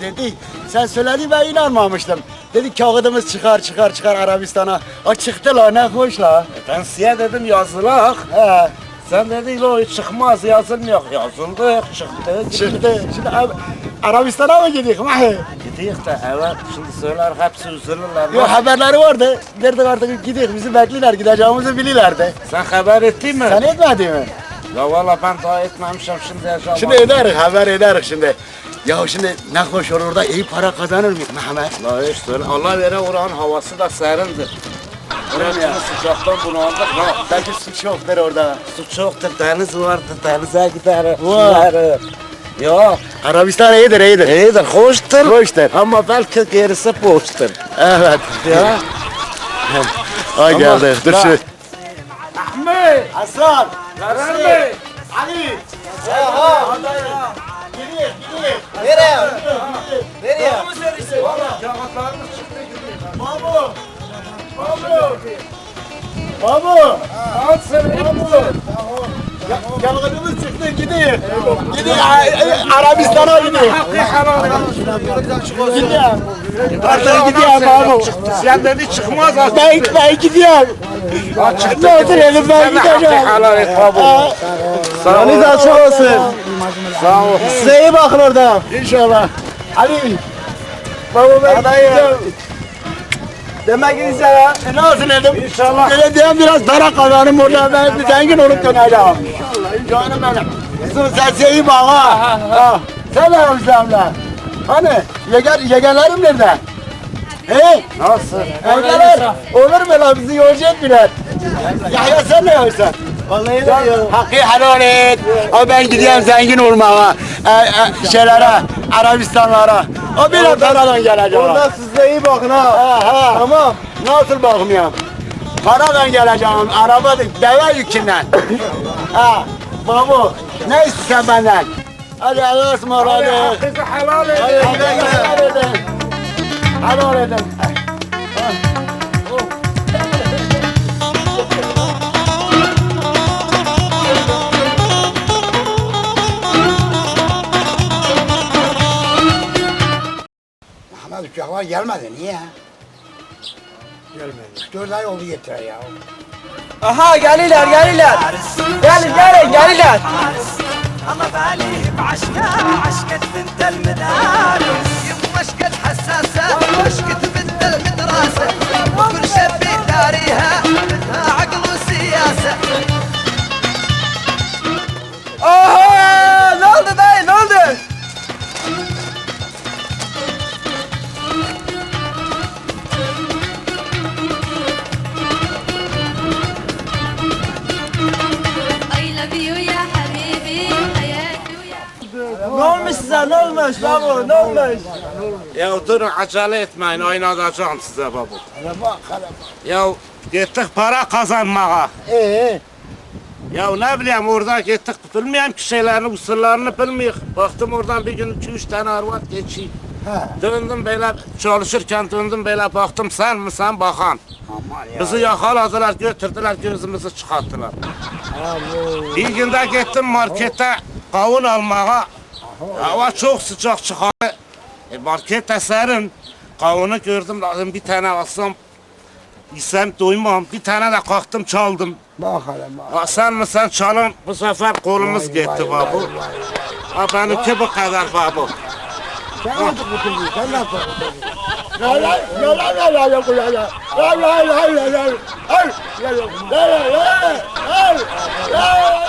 dedi. Sen söyledi ben inanmamıştım. Dedi kağıdımız çıkar çıkar çıkar Arabistan'a. O çıktı la ne hoş la. Ben size dedim yazılak. He Sen dedin o çıkmaz yazılmıyor. Yazıldı çıktı. çıktı. Şimdi Ar- Arabistan'a mı gidiyoruz? Mahi? Gidiyoruz da evet şimdi söyler hepsi üzülürler. Yok haberleri vardı. Nerede artık gidiyoruz bizi bekliyorlar gideceğimizi biliyorlardı. Sen haber ettin mi? Sen etmedin mi? Ya valla ben daha etmemişim şimdi yaşam. Şimdi ederiz haber ederiz şimdi. Ya şimdi ne hoş olur da iyi para kazanır mı Mehmet? La hiç söyle. Allah vere oranın havası da serindir. Oranın ya. sıcaktan bunaldık. La, Belki su çoktur orada. su çoktur, deniz vardır, denize. Giderim. Ya Arabistan iyidir iyidir. iyidir, hoştur. Hoştur. Ama belki gerisi boştur. Evet. Ya. Ay geldi. Dur şu. Ahmet! Hasan. Karan Bey! Babu. Babu. Atsın, Yalgınımız çıktı gidiyor. Gidiyor. Arabistan'a gidiyor. Hakkı helal Gidiyor. Artık gidiyor babu. Sen dedi çıkmaz Ben, ben gidiyorum. Ne elim ben gideceğim. Helal et babu. Aa, Sağ ol. Yolunuz açık olsun. Sağ ol. Size iyi bakın orada. İnşallah. Ali. Baba ben gideceğim. Demek ki inşallah. E, ne olsun dedim. İnşallah. Belediyen biraz para kazanım orada. Ben bir zengin olup döneceğim. Canım benim. Kızım sen iyi bak ha. ha. Sen ne yapıyorsun lan? Hani yeger, yegerlerim nerede? He? Nasıl? Evdeler. Olur mu lan bizi yolcu etmiyorlar. Yahya sen ne yapıyorsun? Vallahi de Hakkı helal et. O ben gidiyorum zengin olmaya. E, e, şeylere, Arabistanlara. O bir paradan gelecek. Ondan siz de iyi bakın ha. Ha ha. Tamam. Nasıl bakmıyorum? Paradan geleceğim. Araba deve yükünden. ha. Babu. Ne istiyorsun benden? Hadi Allah'a ısmarladık. Hakkı helal et. Hadi helal edin. Helal edin. Ahmet uçaklar gelmedi niye? Gelmedi. Dört ay oldu getire ya. Aha geliler geliler. Gelin gelin geliler. الله باليه بعشقة عشقة بنت المدارس Ne olmuş size ne olmuş babu ne olmuş? Ya durun acele etmeyin oynatacağım size babu. Ya gittik para kazanmaya. Ee, Ya ne bileyim orada gittik bilmiyorum ki şeylerini usullarını bilmiyor. Baktım oradan bir gün iki üç tane arvat geçiyor. Döndüm böyle çalışırken döndüm böyle baktım sen mi sen bakan. Bizi yakaladılar götürdüler gözümüzü çıkarttılar. Bir günde gittim markete kavun almaya. Hava çok sıcak çıkardı. E, markette serin. Kavunu gördüm dedim bir tane alsam İsem doymam. Bir tane de kalktım çaldım. Bak hele bak. Ha, sen mi sen çalın bu sefer kolumuz Vay, gitti vay, babu. vay, vay. Ha benimki bu kadar babu. Sen nasıl kurtuldun? Sen nasıl kurtuldun? la